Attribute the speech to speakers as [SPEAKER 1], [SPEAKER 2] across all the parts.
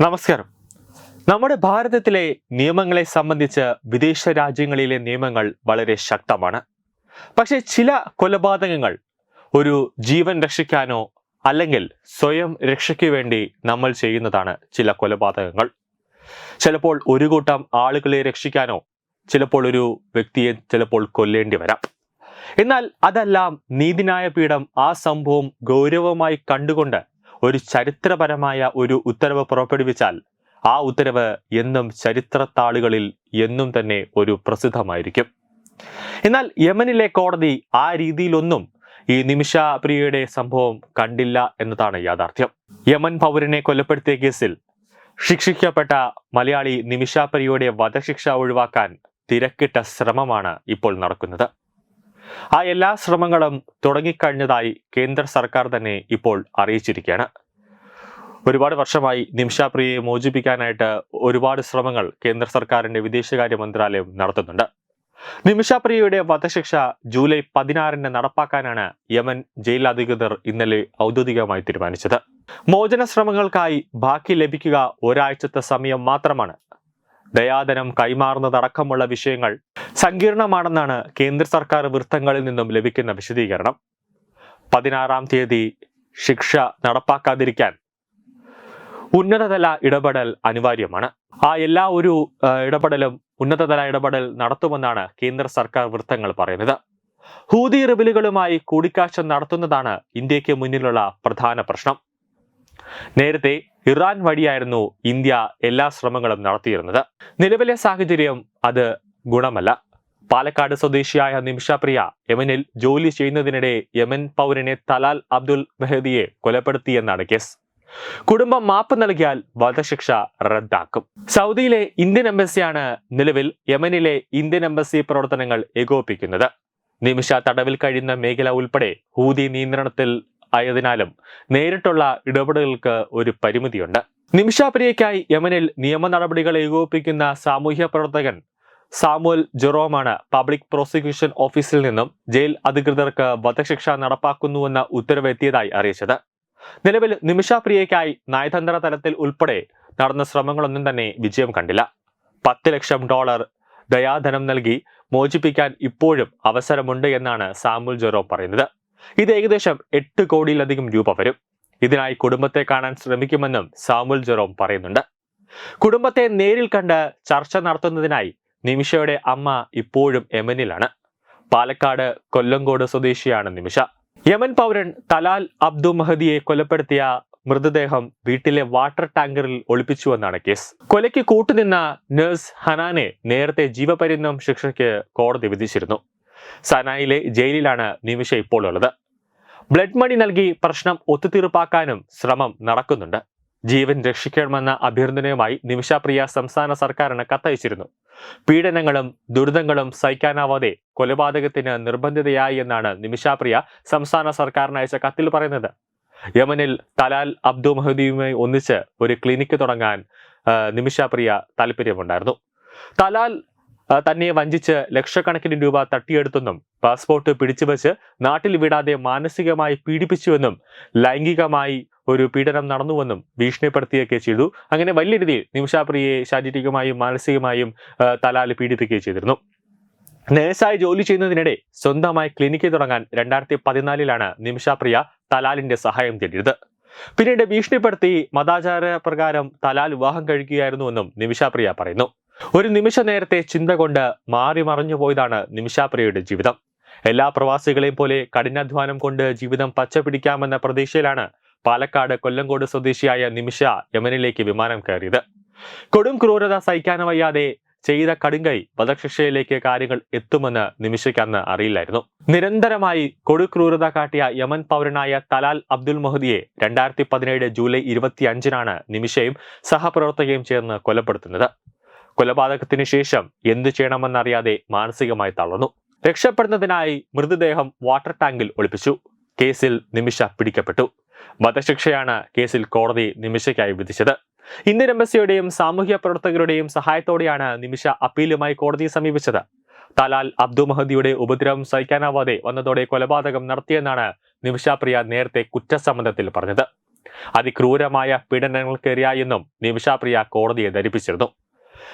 [SPEAKER 1] നമസ്കാരം. നമ്മുടെ ഭാരതത്തിലെ നിയമങ്ങളെ സംബന്ധിച്ച് വിദേശ രാജ്യങ്ങളിലെ നിയമങ്ങൾ വളരെ ശക്തമാണ്. പക്ഷേ ചില കൊലപാതകങ്ങൾ ഒരു ജീവൻ രക്ഷിക്കാനോ അല്ലെങ്കിൽ സ്വയം രക്ഷയ്ക്ക് വേണ്ടി നമ്മൾ ചെയ്യുന്നതാണ് ചില കൊലപാതകങ്ങൾ. ചിലപ്പോൾ ഒരു കൂട്ടം ആളുകളെ രക്ഷിക്കാനോ ചിലപ്പോൾ ഒരു വ്യക്തിയെ ചിലപ്പോൾ കൊല്ലേണ്ടി വരാം. എന്നാൽ അതെല്ലാം നീതിന്യായ പീഠം ആ സംഭവം ഗൗരവമായി കണ്ടുകൊണ്ട് ഒരു ചരിത്രപരമായ ഒരു ഉത്തരവ് പുറപ്പെടുവിച്ചാൽ ആ ഉത്തരവ് എന്നും ചരിത്രത്താളുകളിൽ എന്നും തന്നെ ഒരു പ്രസിദ്ധമായിരിക്കും. എന്നാൽ യമനിലെ കോടതി ആ രീതിയിലൊന്നും ഈ നിമിഷ പ്രിയയുടെ സംഭവം കണ്ടില്ല എന്നതാണ് യാഥാർത്ഥ്യം. യമൻ പൗരനെ കൊലപ്പെടുത്തിയ കേസിൽ ശിക്ഷിക്കപ്പെട്ട മലയാളി നിമിഷ പ്രിയയുടെ വധശിക്ഷ ഒഴിവാക്കാൻ തിരക്കിട്ട ശ്രമമാണ് ഇപ്പോൾ നടക്കുന്നത്. ആ എല്ലാ ശ്രമങ്ങളും തുടങ്ങിക്കഴിഞ്ഞതായി കേന്ദ്ര സർക്കാർ തന്നെ ഇപ്പോൾ അറിയിച്ചിരിക്കുകയാണ്. ഒരുപാട് വർഷമായി നിംഷാപ്രിയയെ മോചിപ്പിക്കാനായിട്ട് ഒരുപാട് ശ്രമങ്ങൾ കേന്ദ്ര സർക്കാരിന്റെ വിദേശകാര്യ മന്ത്രാലയം നടത്തുന്നുണ്ട്. നിമിഷാപ്രിയയുടെ വധശിക്ഷ ജൂലൈ പതിനാറിന് നടപ്പാക്കാനാണ് യമൻ ജയിൽ അധികൃതർ ഇന്നലെ ഔദ്യോഗികമായി തീരുമാനിച്ചത്. മോചന ശ്രമങ്ങൾക്കായി ബാക്കി ലഭിക്കുക ഒരാഴ്ചത്തെ സമയം മാത്രമാണ് ദയാധനം കൈമാറുന്നതടക്കമുള്ള വിഷയങ്ങൾ സങ്കീർണമാണെന്നാണ് കേന്ദ്ര സർക്കാർ വൃത്തങ്ങളിൽ നിന്നും ലഭിക്കുന്ന വിശദീകരണം. പതിനാറാം തീയതി ശിക്ഷ നടപ്പാക്കാതിരിക്കാൻ ഉന്നതതല ഇടപെടൽ അനിവാര്യമാണ്. ആ എല്ലാ ഒരു ഇടപെടലും ഉന്നതതല ഇടപെടൽ നടത്തുമെന്നാണ് കേന്ദ്ര സർക്കാർ വൃത്തങ്ങൾ പറയുന്നത്. ഹൂതി റിബലുകളുമായി കൂടിക്കാഴ്ച നടത്തുന്നതാണ് ഇന്ത്യയ്ക്ക് മുന്നിലുള്ള പ്രധാന പ്രശ്നം. നേരത്തെ ഇറാൻ വഴിയായിരുന്നു ഇന്ത്യ എല്ലാ ശ്രമങ്ങളും നടത്തിയിരുന്നത്. നിലവിലെ സാഹചര്യം അത് ഗുണമല്ല. പാലക്കാട് സ്വദേശിയായ നിമിഷ പ്രിയ യമനിൽ ജോലി ചെയ്യുന്നതിനിടെ യമൻ പൗരനെ തലാൽ അബ്ദുൽ മെഹദിയെ കൊലപ്പെടുത്തിയെന്നാണ് കേസ്. കുടുംബം മാപ്പ് നൽകിയാൽ വധശിക്ഷ റദ്ദാക്കും. സൗദിയിലെ ഇന്ത്യൻ എംബസിയാണ് നിലവിൽ യമനിലെ ഇന്ത്യൻ എംബസി പ്രവർത്തനങ്ങൾ ഏകോപിക്കുന്നത് നിമിഷ തടവിൽ കഴിയുന്ന മേഖല ഉൾപ്പെടെ ഹൂതി നിയന്ത്രണത്തിൽ ആയതിനാലും നേരിട്ടുള്ള ഇടപെടലുകൾക്ക് ഒരു പരിമിതിയുണ്ട്. നിമിഷാപ്രിയയ്ക്കായി യമനിൽ നിയമ നടപടികൾ ഏകോപിപ്പിക്കുന്ന സാമൂഹ്യ പ്രവർത്തകൻ സാമുൽ ജെറോമാണ് പബ്ലിക് പ്രോസിക്യൂഷൻ ഓഫീസിൽ നിന്നും ജയിൽ അധികൃതർക്ക് വധശിക്ഷ നടപ്പാക്കുന്നുവെന്ന ഉത്തരവ് എത്തിയതായി അറിയിച്ചത്. നിലവിൽ നിമിഷാപ്രിയയ്ക്കായി നയതന്ത്ര തലത്തിൽ ഉൾപ്പെടെ നടന്ന ശ്രമങ്ങളൊന്നും തന്നെ വിജയം കണ്ടില്ല. പത്ത് ലക്ഷം ഡോളർ ദയാധനം നൽകി മോചിപ്പിക്കാൻ ഇപ്പോഴും അവസരമുണ്ട് എന്നാണ് സാമുൽ ജെറോ പറയുന്നത്. ഇത് ഏകദേശം എട്ട് കോടിയിലധികം രൂപ വരും. ഇതിനായി കുടുംബത്തെ കാണാൻ ശ്രമിക്കുമെന്നും സാമുൽ ജെറോം പറയുന്നുണ്ട്. കുടുംബത്തെ നേരിൽ കണ്ട് ചർച്ച നടത്തുന്നതിനായി നിമിഷയുടെ അമ്മ ഇപ്പോഴും യമനിലാണ്. പാലക്കാട് കൊല്ലങ്കോട് സ്വദേശിയാണ് നിമിഷ. യമൻ പൗരൻ തലാൽ അബ്ദു മഹദിയെ കൊലപ്പെടുത്തിയ മൃതദേഹം വീട്ടിലെ വാട്ടർ ടാങ്കറിൽ ഒളിപ്പിച്ചുവെന്നാണ് കേസ്. കൊലയ്ക്ക് കൂട്ടുനിന്ന നഴ്സ് ഹനാനെ നേരത്തെ ജീവപര്യന്തം ശിക്ഷയ്ക്ക് കോടതി വിധിച്ചിരുന്നു. സനായിലെ ജയിലിലാണ് നിമിഷ ഇപ്പോൾ ഉള്ളത് ബ്ലഡ് മണി നൽകി പ്രശ്നം ഒത്തുതീർപ്പാക്കാനും ശ്രമം നടക്കുന്നുണ്ട്. ജീവൻ രക്ഷിക്കണമെന്ന അഭ്യർത്ഥനയുമായി നിമിഷ പ്രിയ സംസ്ഥാന സർക്കാരിന് കത്തയച്ചിരുന്നു. പീഡനങ്ങളും ദുരിതങ്ങളും സഹിക്കാനാവാതെ കൊലപാതകത്തിന് നിർബന്ധിതയായി എന്നാണ് നിമിഷ പ്രിയ സംസ്ഥാന സർക്കാരിന് അയച്ച കത്തിൽ പറയുന്നത്. യമനിൽ തലാൽ അബ്ദു മഹദിയുമായി ഒന്നിച്ച് ഒരു ക്ലിനിക്ക് തുടങ്ങാൻ ആ, നിമിഷ പ്രിയ താല്പര്യമുണ്ടായിരുന്നു തലാൽ തന്നെ വഞ്ചിച്ച് ലക്ഷക്കണക്കിന് രൂപ തട്ടിയെടുത്തെന്നും പാസ്പോർട്ട് പിടിച്ചുവെച്ച് നാട്ടിൽ വിടാതെ മാനസികമായി പീഡിപ്പിച്ചുവെന്നും ലൈംഗികമായി ഒരു പീഡനം നടന്നുവെന്നും ഭീഷണിപ്പെടുത്തുകയൊക്കെ ചെയ്തു അങ്ങനെ വലിയ രീതിയിൽ നിമിഷാപ്രിയയെ ശാരീരികമായും മാനസികമായും തലാൽ പീഡിപ്പിക്കുകയും ചെയ്തിരുന്നു. നേഴ്സായി ജോലി ചെയ്യുന്നതിനിടെ സ്വന്തമായി ക്ലിനിക്ക് തുടങ്ങാൻ രണ്ടായിരത്തി പതിനാലിലാണ് നിമിഷാപ്രിയ തലാലിന്റെ സഹായം തേടിയത്. പിന്നീട് ഭീഷണിപ്പെടുത്തി മതാചാര പ്രകാരം തലാൽ വിവാഹം കഴിക്കുകയായിരുന്നുവെന്നും നിമിഷാപ്രിയ പറയുന്നു. ഒരു നിമിഷ നേരത്തെ ചിന്ത കൊണ്ട് മാറി മറഞ്ഞു പോയതാണ് നിമിഷാപ്രിയയുടെ ജീവിതം. എല്ലാ പ്രവാസികളെയും പോലെ കഠിനാധ്വാനം കൊണ്ട് ജീവിതം പച്ച പിടിക്കാമെന്ന പ്രതീക്ഷയിലാണ് പാലക്കാട് കൊല്ലങ്കോട് സ്വദേശിയായ നിമിഷ യമനിലേക്ക് വിമാനം കയറിയത്. കൊടും ക്രൂരത സഹിക്കാനവയ്യാതെ ചെയ്ത കടുങ്കൈ വധശിക്ഷയിലേക്ക് കാര്യങ്ങൾ എത്തുമെന്ന് നിമിഷയ്ക്ക് അന്ന് അറിയില്ലായിരുന്നു. നിരന്തരമായി കൊടുക്രൂരത കാട്ടിയ യമൻ പൗരനായ തലാൽ അബ്ദുൽ മഹദിയെ രണ്ടായിരത്തി പതിനേഴ് ജൂലൈ ഇരുപത്തി അഞ്ചിനാണ് നിമിഷയും സഹപ്രവർത്തകയും ചേർന്ന് കൊലപ്പെടുത്തുന്നത്. കൊലപാതകത്തിന് ശേഷം എന്തു ചെയ്യണമെന്നറിയാതെ മാനസികമായി തളർന്നു. രക്ഷപ്പെടുന്നതിനായി മൃതദേഹം വാട്ടർ ടാങ്കിൽ ഒളിപ്പിച്ചു. കേസിൽ നിമിഷ പിടിക്കപ്പെട്ടു. വധശിക്ഷയാണ് കേസിൽ കോടതി നിമിഷയ്ക്കായി വിധിച്ചത്. ഇന്ത്യൻ എംബസിയുടെയും സാമൂഹ്യ പ്രവർത്തകരുടെയും സഹായത്തോടെയാണ് നിമിഷ അപ്പീലുമായി കോടതിയെ സമീപിച്ചത്. തലാൽ അബ്ദു മഹദിയുടെ ഉപദ്രവം സഹിക്കാനാവാതെ വന്നതോടെ കൊലപാതകം നടത്തിയെന്നാണ് നിമിഷ പ്രിയ നേരത്തെ കുറ്റസമ്മതത്തിൽ പറഞ്ഞത്. അതിക്രൂരമായ പീഡനങ്ങൾക്കിരയായെന്നും നിമിഷ പ്രിയ കോടതിയെ ധരിപ്പിച്ചിരുന്നു.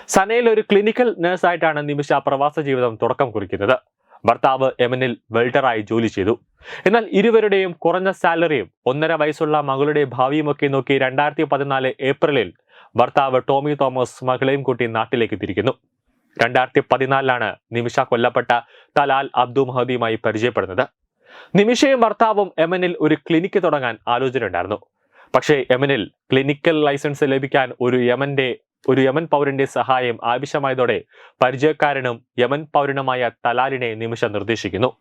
[SPEAKER 1] സനയിൽ ഒരു ക്ലിനിക്കൽ നഴ്സായിട്ടാണ് നിമിഷ പ്രവാസ ജീവിതം തുടക്കം കുറിക്കുന്നത്. ഭർത്താവ് എമനിൽ വെൽഡറായി ജോലി ചെയ്തു. എന്നാൽ ഇരുവരുടെയും കുറഞ്ഞ സാലറിയും ഒന്നര വയസ്സുള്ള മകളുടെ ഭാവിയുമൊക്കെ നോക്കി രണ്ടായിരത്തി പതിനാല് ഏപ്രിലിൽ ഭർത്താവ് ടോമി തോമസ് മകളെയും കൂട്ടി നാട്ടിലേക്ക് തിരിക്കുന്നു. രണ്ടായിരത്തി പതിനാലിലാണ് നിമിഷ കൊല്ലപ്പെട്ട തലാൽ അബ്ദു മഹദിയുമായി പരിചയപ്പെടുന്നത്. നിമിഷയും ഭർത്താവും എമനിൽ ഒരു ക്ലിനിക്ക് തുടങ്ങാൻ ആലോചന ഉണ്ടായിരുന്നു. പക്ഷേ യമനിൽ ക്ലിനിക്കൽ ലൈസൻസ് ലഭിക്കാൻ ഒരു യമന്റെ ഒരു യമൻ പൗരന്റെ സഹായം ആവശ്യമായതോടെ പരിചയക്കാരനും യമൻ പൗരനുമായ തലാലിനെ നിമിഷ നിർദ്ദേശിക്കുന്നു.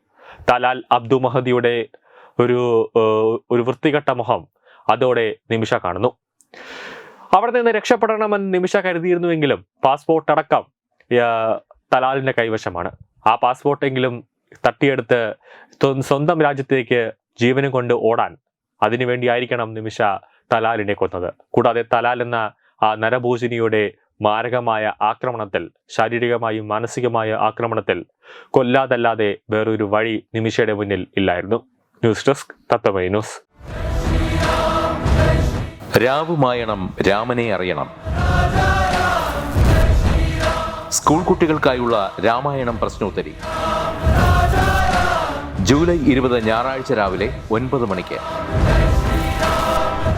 [SPEAKER 1] തലാൽ അബ്ദു മഹദിയുടെ ഒരു ഒരു വൃത്തികെട്ട മുഖം അതോടെ നിമിഷ കാണുന്നു. അവിടെ നിന്ന് രക്ഷപ്പെടണമെന്ന് നിമിഷ കരുതിയിരുന്നുവെങ്കിലും പാസ്പോർട്ട് അടക്കം തലാലിന്റെ കൈവശമാണ്. ആ പാസ്പോർട്ടെങ്കിലും തട്ടിയെടുത്ത് സ്വന്തം രാജ്യത്തേക്ക് ജീവനും കൊണ്ട് ഓടാൻ അതിനുവേണ്ടിയായിരിക്കണം നിമിഷ തലാലിനെ കൊന്നത്. കൂടാതെ തലാൽ എന്ന ആ നരഭോജിനിയുടെ മാരകമായ ആക്രമണത്തിൽ ശാരീരികമായും മാനസികമായ ആക്രമണത്തിൽ കൊല്ലാതല്ലാതെ വേറൊരു വഴി നിമിഷയുടെ മുന്നിൽ ഇല്ലായിരുന്നു. News desk Tatwamayi news.
[SPEAKER 2] രാവുമായണം രാമനെ അറിയണം. സ്കൂൾ കുട്ടികൾക്കായുള്ള രാമായണം പ്രശ്നോത്തരി. ജൂലൈ ഇരുപത് ഞായറാഴ്ച രാവിലെ ഒൻപത് മണിക്ക്.